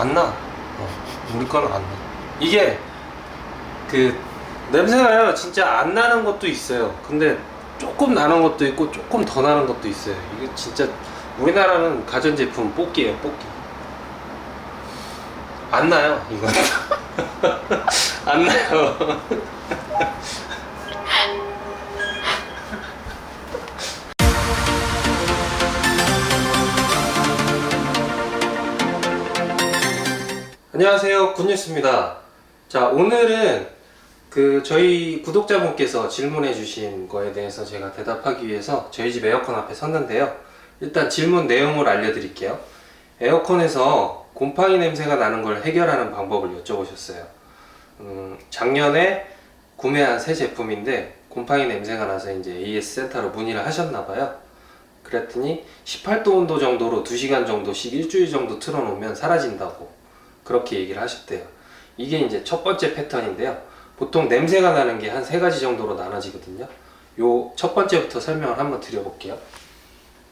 안 나. 어, 우리 거는 안 나. 이게 그 냄새가요 진짜 안 나는 것도 있어요. 근데 조금 나는 것도 있고 조금 더 나는 것도 있어요. 이게 진짜 우리나라는 가전제품 뽑기예요, 뽑기. 안 나요, 이건. 안 나요. 안녕하세요, 굿뉴스입니다. 자, 오늘은 그 저희 구독자분께서 질문해 주신 거에 대해서 제가 대답하기 위해서 저희 집 에어컨 앞에 섰는데요. 일단 질문 내용을 알려드릴게요. 에어컨에서 곰팡이 냄새가 나는 걸 해결하는 방법을 여쭤보셨어요. 음, 작년에 구매한 새 제품인데 곰팡이 냄새가 나서 이제 AS 센터로 문의를 하셨나 봐요. 그랬더니 18도 온도 정도로 2시간 정도씩 일주일 정도 틀어놓으면 사라진다고 그렇게 얘기를 하셨대요. 이게 이제 첫 번째 패턴인데요. 보통 냄새가 나는 게 한 세 가지 정도로 나눠지거든요. 요 첫 번째부터 설명을 한번 드려볼게요.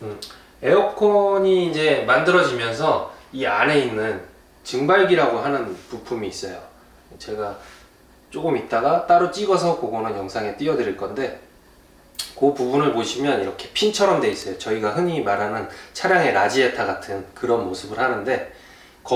음, 에어컨이 이제 만들어지면서 이 안에 있는 증발기라고 하는 부품이 있어요. 제가 조금 이따가 따로 찍어서 그거는 영상에 띄워드릴 건데 그 부분을 보시면 이렇게 핀처럼 돼 있어요. 저희가 흔히 말하는 차량의 라지에타 같은 그런 모습을 하는데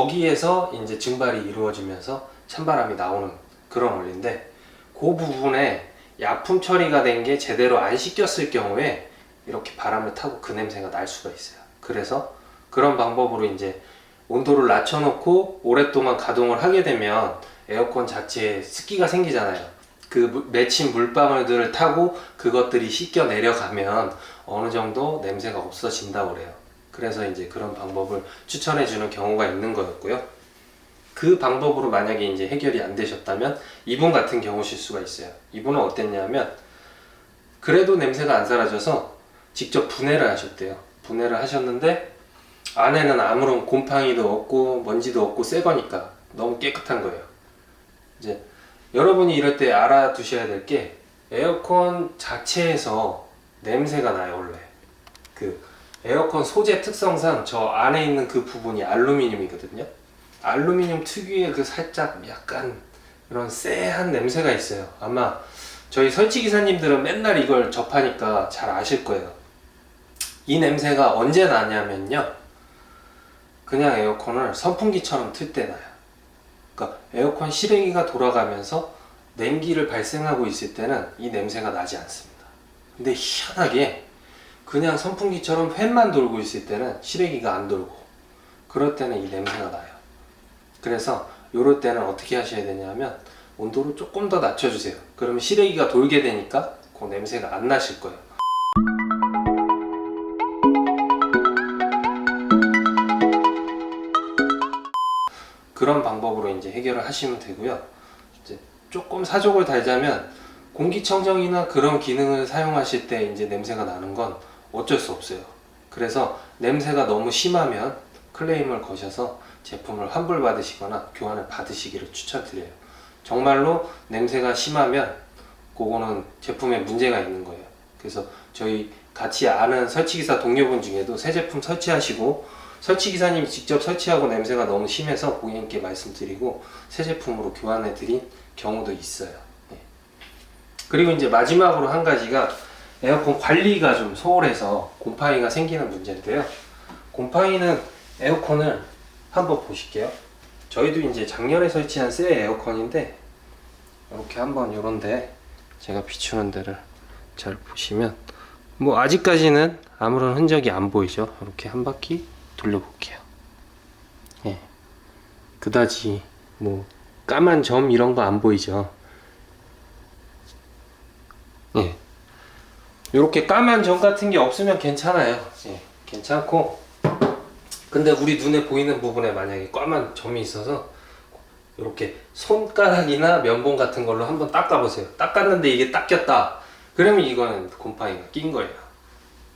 거기에서 이제 증발이 이루어지면서 찬바람이 나오는 그런 원리인데 그 부분에 약품 처리가 된 게 제대로 안 씻겼을 경우에 이렇게 바람을 타고 그 냄새가 날 수가 있어요. 그래서 그런 방법으로 이제 온도를 낮춰놓고 오랫동안 가동을 하게 되면 에어컨 자체에 습기가 생기잖아요. 그 물- 맺힌 물방울들을 타고 그것들이 씻겨 내려가면 어느 정도 냄새가 없어진다고 그래요. 그래서 이제 그런 방법을 추천해 주는 경우가 있는 거였고요. 그 방법으로 만약에 이제 해결이 안 되셨다면 이분 같은 경우실 수가 있어요. 이분은 어땠냐면 그래도 냄새가 안 사라져서 직접 분해를 하셨대요. 분해를 하셨는데 안에는 아무런 곰팡이도 없고 먼지도 없고 새 거니까 너무 깨끗한 거예요. 이제 여러분이 이럴 때 알아두셔야 될 게 에어컨 자체에서 냄새가 나요 원래. 그 에어컨 소재 특성상 저 안에 있는 그 부분이 알루미늄이거든요. 알루미늄 특유의 그 살짝 약간 그런 쎄한 냄새가 있어요. 아마 저희 설치 기사님들은 맨날 이걸 접하니까 잘 아실 거예요. 이 냄새가 언제 나냐면요. 그냥 에어컨을 선풍기처럼 틀 때 나요. 그러니까 에어컨 실외기가 돌아가면서 냉기를 발생하고 있을 때는 이 냄새가 나지 않습니다. 근데 희한하게 그냥 선풍기처럼 팬만 돌고 있을 때는 실외기가 안 돌고 그럴 때는 이 냄새가 나요. 그래서 이럴 때는 어떻게 하셔야 되냐면 온도를 조금 더 낮춰주세요. 그러면 실외기가 돌게 되니까 그 냄새가 안 나실 거예요. 그런 방법으로 이제 해결을 하시면 되고요. 이제 조금 사족을 달자면 공기청정이나 그런 기능을 사용하실 때 이제 냄새가 나는 건 어쩔 수 없어요. 그래서 냄새가 너무 심하면 클레임을 거셔서 제품을 환불받으시거나 교환을 받으시기를 추천드려요. 정말로 냄새가 심하면 그거는 제품에 문제가 있는 거예요. 그래서 저희 같이 아는 설치기사 동료분 중에도 새 제품 설치하시고 설치기사님이 직접 설치하고 냄새가 너무 심해서 고객님께 말씀드리고 새 제품으로 교환해 드린 경우도 있어요. 예. 그리고 이제 마지막으로 한 가지가 에어컨 관리가 좀 소홀해서 곰팡이가 생기는 문제인데요. 곰팡이는 에어컨을 한번 보실게요. 저희도 이제 작년에 설치한 새 에어컨인데 이렇게 한번 요런데 제가 비추는 데를 잘 보시면 뭐 아직까지는 아무런 흔적이 안 보이죠. 이렇게 한 바퀴 돌려볼게요. 예. 그다지 뭐 까만 점 이런 거 안 보이죠. 이렇게 까만 점 같은 게 없으면 괜찮아요. 예. 괜찮고 근데 우리 눈에 보이는 부분에 만약에 까만 점이 있어서 이렇게 손가락이나 면봉 같은 걸로 한번 닦아보세요. 닦았는데 이게 닦였다. 그러면 이거는 곰팡이가 낀 거예요.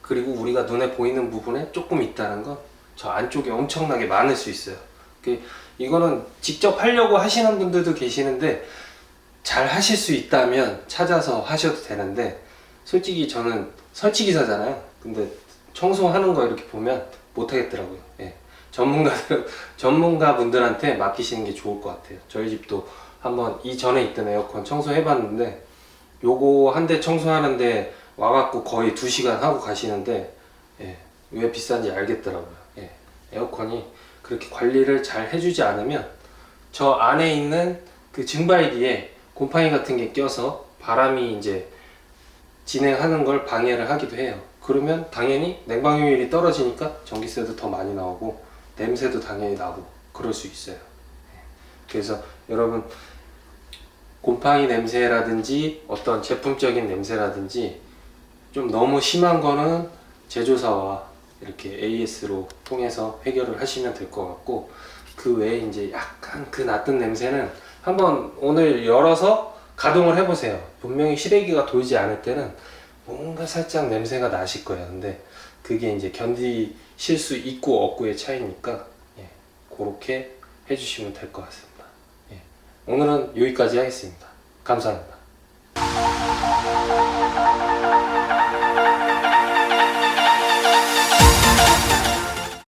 그리고 우리가 눈에 보이는 부분에 조금 있다는 건 저 안쪽에 엄청나게 많을 수 있어요. 그 이거는 직접 하려고 하시는 분들도 계시는데 잘 하실 수 있다면 찾아서 하셔도 되는데 솔직히 저는 설치 기사잖아요. 근데 청소하는 거 이렇게 보면 못 하겠더라고요. 예. 전문가들 전문가분들한테 맡기시는 게 좋을 것 같아요. 저희 집도 한번 이전에 있던 에어컨 청소해봤는데 요거 한 대 청소하는데 와갖고 거의 2 시간 하고 가시는데 예, 왜 비싼지 알겠더라고요. 예, 에어컨이 그렇게 관리를 잘 해주지 않으면 저 안에 있는 그 증발기에 곰팡이 같은 게 껴서 바람이 이제 진행하는 걸 방해를 하기도 해요. 그러면 당연히 냉방효율이 떨어지니까 전기세도 더 많이 나오고 냄새도 당연히 나고 그럴 수 있어요. 그래서 여러분 곰팡이 냄새라든지 어떤 제품적인 냄새라든지 좀 너무 심한 거는 제조사와 이렇게 AS로 통해서 해결을 하시면 될 것 같고 그 외에 이제 약간 그 나쁜 냄새는 한번 오늘 열어서 가동을 해보세요. 분명히 실외기가 돌지 않을 때는 뭔가 살짝 냄새가 나실 거예요. 근데 그게 이제 견디실 수 있고 없고의 차이니까 예, 그렇게 해주시면 될 것 같습니다. 예, 오늘은 여기까지 하겠습니다. 감사합니다.